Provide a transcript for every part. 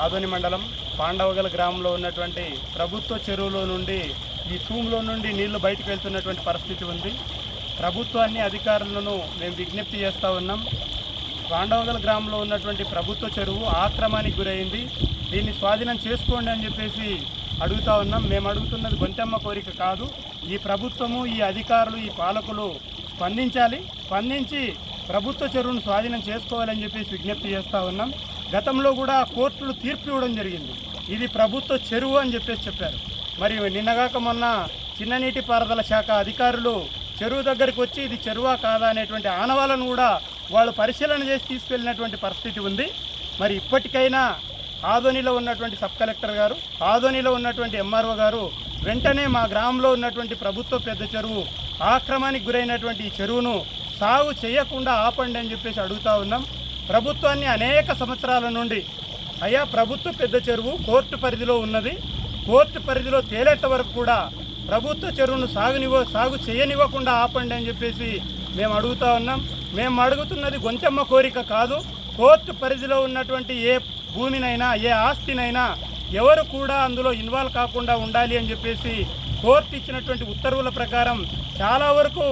ఆదోని మండలం పాండవగల గ్రామంలో ఉన్నటువంటి ప్రభుత్వ చెరువులో నుండి ఈ తూములో నుండి నీళ్ళు బయటకు వెళ్తున్నటువంటి పరిస్థితి ఉంది. ప్రభుత్వాన్ని అధికారులను మేము విజ్ఞప్తి చేస్తూ ఉన్నాం. పాండవగల గ్రామంలో ఉన్నటువంటి ప్రభుత్వ చెరువు ఆక్రమానికి గురైంది. దీన్ని స్వాధీనం చేసుకోండి అని చెప్పేసి అడుగుతా ఉన్నాం. మేము అడుగుతున్నది గొంతెమ్మ కోరిక కాదు. ఈ ప్రభుత్వము ఈ అధికారులు ఈ పాలకులు స్పందించాలి. స్పందించి ప్రభుత్వ చెరువును స్వాధీనం చేసుకోవాలని చెప్పేసి విజ్ఞప్తి చేస్తూ ఉన్నాం. గతంలో కూడా కోర్టులు తీర్పు ఇవ్వడం జరిగింది. ఇది ప్రభుత్వ చెరువు అని చెప్పేసి చెప్పారు. మరి నిన్నగాక మొన్న చిన్ననీటి పారుదల శాఖ అధికారులు చెరువు దగ్గరికి వచ్చి ఇది చెరువా కాదా అనేటువంటి ఆనవాలను కూడా వాళ్ళు పరిశీలన చేసి తీసుకెళ్ళినటువంటి పరిస్థితి ఉంది. మరి ఇప్పటికైనా ఆదోనిలో ఉన్నటువంటి సబ్ కలెక్టర్ గారు ఆదోనిలో ఉన్నటువంటి ఎంఆర్ఓ గారు వెంటనే మా గ్రామంలో ఉన్నటువంటి ప్రభుత్వ పెద్ద చెరువు ఆక్రమానికి గురైనటువంటి ఈ చెరువును సాగు చేయకుండా ఆపండి అని చెప్పేసి అడుగుతా ఉన్నాం. ప్రభుత్వాన్ని అనేక సంవత్సరాల నుండి అయ్యా ప్రభుత్వ పెద్ద చెరువు కోర్టు పరిధిలో ఉన్నది. కోర్టు పరిధిలో తేలేంత వరకు కూడా ప్రభుత్వ చెరువును సాగునివ్వ సాగు చేయనివ్వకుండా ఆపండి అని చెప్పేసి మేము అడుగుతా ఉన్నాం. మేము అడుగుతున్నది గొంతెమ్మ కోరిక కాదు. కోర్టు పరిధిలో ఉన్నటువంటి ఏ భూమినైనా ఏ ఆస్తినైనా ఎవరు కూడా అందులో ఇన్వాల్వ్ కాకుండా ఉండాలి అని చెప్పేసి కోర్టు ఇచ్చినటువంటి ఉత్తర్వుల ప్రకారం చాలా వరకు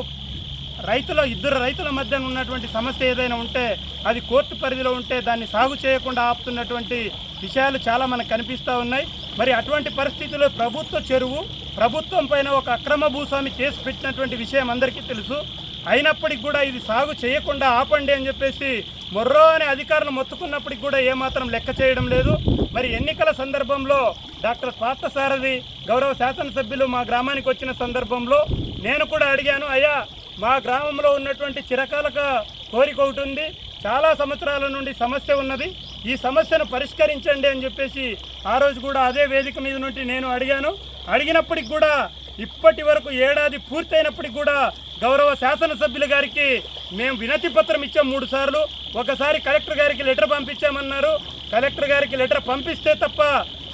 రైతుల ఇద్దరు రైతుల మధ్య ఉన్నటువంటి సమస్య ఏదైనా ఉంటే అది కోర్టు పరిధిలో ఉంటే దాన్ని సాగు చేయకుండా ఆపుతున్నటువంటి విషయాలు చాలా మనకు కనిపిస్తూ ఉన్నాయి. మరి అటువంటి పరిస్థితుల్లో ప్రభుత్వ చెరువు ప్రభుత్వం పైన ఒక అక్రమ భూస్వామి కేసు పెట్టినటువంటి విషయం అందరికీ తెలుసు. అయినప్పటికి కూడా ఇది సాగు చేయకుండా ఆపండి అని చెప్పేసి మొర్రో అనే అధికారులు మొత్తుకున్నప్పటికి కూడా ఏమాత్రం లెక్క చేయడం లేదు. మరి ఎన్నికల సందర్భంలో డాక్టర్ పార్థసారథి గౌరవ శాసనసభ్యులు మా గ్రామానికి వచ్చిన సందర్భంలో నేను కూడా అడిగాను అయ్యా మా గ్రామంలో ఉన్నటువంటి చిరకాలక కోరిక ఒకటి ఉంది. చాలా సంవత్సరాల నుండి సమస్య ఉన్నది. ఈ సమస్యను పరిష్కరించండి అని చెప్పేసి ఆ రోజు కూడా అదే వేదిక మీద నుండి నేను అడిగాను. అడిగినప్పటికి కూడా ఇప్పటి వరకు ఏడాది పూర్తయినప్పటికి కూడా గౌరవ శాసనసభ్యుల గారికి మేము వినతి పత్రం ఇచ్చాం మూడు సార్లు. ఒకసారి కలెక్టర్ గారికి లెటర్ పంపించామన్నారు. కలెక్టర్ గారికి లెటర్ పంపిస్తే తప్ప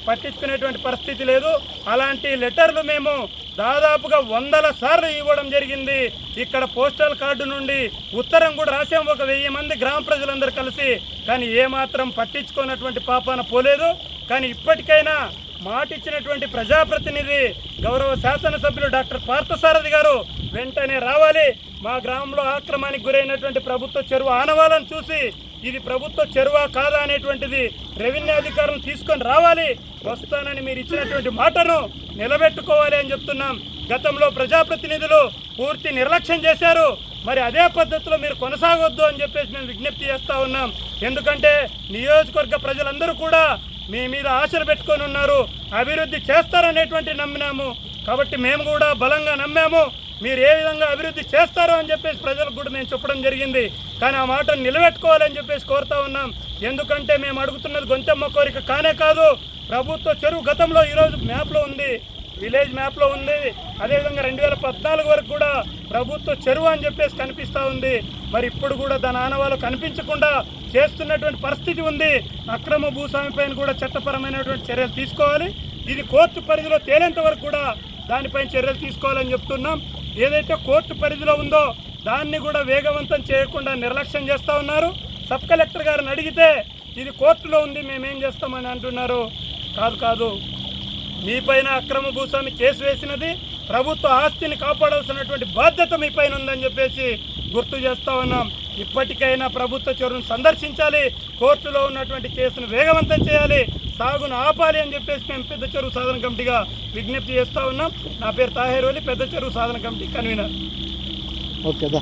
పట్టించుకునేటువంటి పరిస్థితి లేదు. అలాంటి లెటర్లు మేము దాదాపుగా వందల సార్లు ఇవ్వడం జరిగింది. ఇక్కడ పోస్టల్ కార్డు నుండి ఉత్తరం కూడా రాసాం ఒక వెయ్యి మంది గ్రామ ప్రజలందరూ కలిసి. కానీ ఏమాత్రం పట్టించుకున్నటువంటి పాపాన పోలేదు. కానీ ఇప్పటికైనా మాటిచ్చినటువంటి ప్రజాప్రతినిధి గౌరవ శాసనసభ్యులు డాక్టర్ పార్థసారథి గారు వెంటనే రావాలి. మా గ్రామంలో ఆక్రమానికి గురైనటువంటి ప్రభుత్వ చెరువు ఆనవాలను చూసి ఇది ప్రభుత్వ చెరువా కాదా అనేటువంటిది రెవెన్యూ అధికారులు తీసుకొని రావాలి. వస్తానని మీరు ఇచ్చినటువంటి మాటను నిలబెట్టుకోవాలి అని చెప్తున్నాం. గతంలో ప్రజాప్రతినిధులు పూర్తి నిర్లక్ష్యం చేశారు. మరి అదే పద్ధతిలో మీరు కొనసాగొద్దు అని చెప్పేసి మేము విజ్ఞప్తి చేస్తూ ఉన్నాం. ఎందుకంటే నియోజకవర్గ ప్రజలందరూ కూడా మీ మీద ఆశలు పెట్టుకొని ఉన్నారు. అభివృద్ధి చేస్తారనేటువంటి నమ్మినాము. కాబట్టి మేము కూడా బలంగా నమ్మాము. మీరు ఏ విధంగా అభివృద్ధి చేస్తారో అని చెప్పేసి ప్రజలకు కూడా మేము చెప్పడం జరిగింది. కానీ ఆ మాటను నిలబెట్టుకోవాలని చెప్పేసి కోరుతా ఉన్నాం. ఎందుకంటే మేము అడుగుతున్నది గొంతెమ్మ కోరిక కానే కాదు. ప్రభుత్వ చెరువు గతంలో ఈరోజు మ్యాప్లో ఉంది. విలేజ్ మ్యాప్లో ఉంది. అదేవిధంగా రెండు వేల పద్నాలుగు వరకు కూడా ప్రభుత్వ చెరువు అని చెప్పేసి కనిపిస్తూ ఉంది. మరి ఇప్పుడు కూడా దాని ఆనవాళ్ళు కనిపించకుండా చేస్తున్నటువంటి పరిస్థితి ఉంది. అక్రమ భూస్వామి పైన కూడా చట్టపరమైనటువంటి చర్యలు తీసుకోవాలి. ఇది కోర్టు పరిధిలో తేలేంత వరకు కూడా దానిపైన చర్యలు తీసుకోవాలని చెప్తున్నాం. ఏదైతే కోర్టు పరిధిలో ఉందో దాన్ని కూడా వేగవంతం చేయకుండా నిర్లక్ష్యం చేస్తూ ఉన్నారు. సబ్ కలెక్టర్ గారిని అడిగితే ఇది కోర్టులో ఉంది మేమేం చేస్తామని అంటున్నారు. కాదు కాదు. మీపైన అక్రమ భూస్వామి కేసు వేసినది ప్రభుత్వ ఆస్తిని కాపాడాల్సినటువంటి బాధ్యత మీపైన ఉందని చెప్పేసి గుర్తు చేస్తా ఉన్నాం. ఇప్పటికైనా ప్రభుత్వ చెరువును సందర్శించాలి. కోర్టులో ఉన్నటువంటి కేసును వేగవంతం చేయాలి. సాగును ఆపాలి అని చెప్పేసి మేము పెద్ద చెరువు సాధన కమిటీగా విజ్ఞప్తి చేస్తూ ఉన్నాం. నా పేరు తాహేర్ వలి పెద్ద చెరువు సాధన కమిటీ కన్వీనర్. ఓకే దా.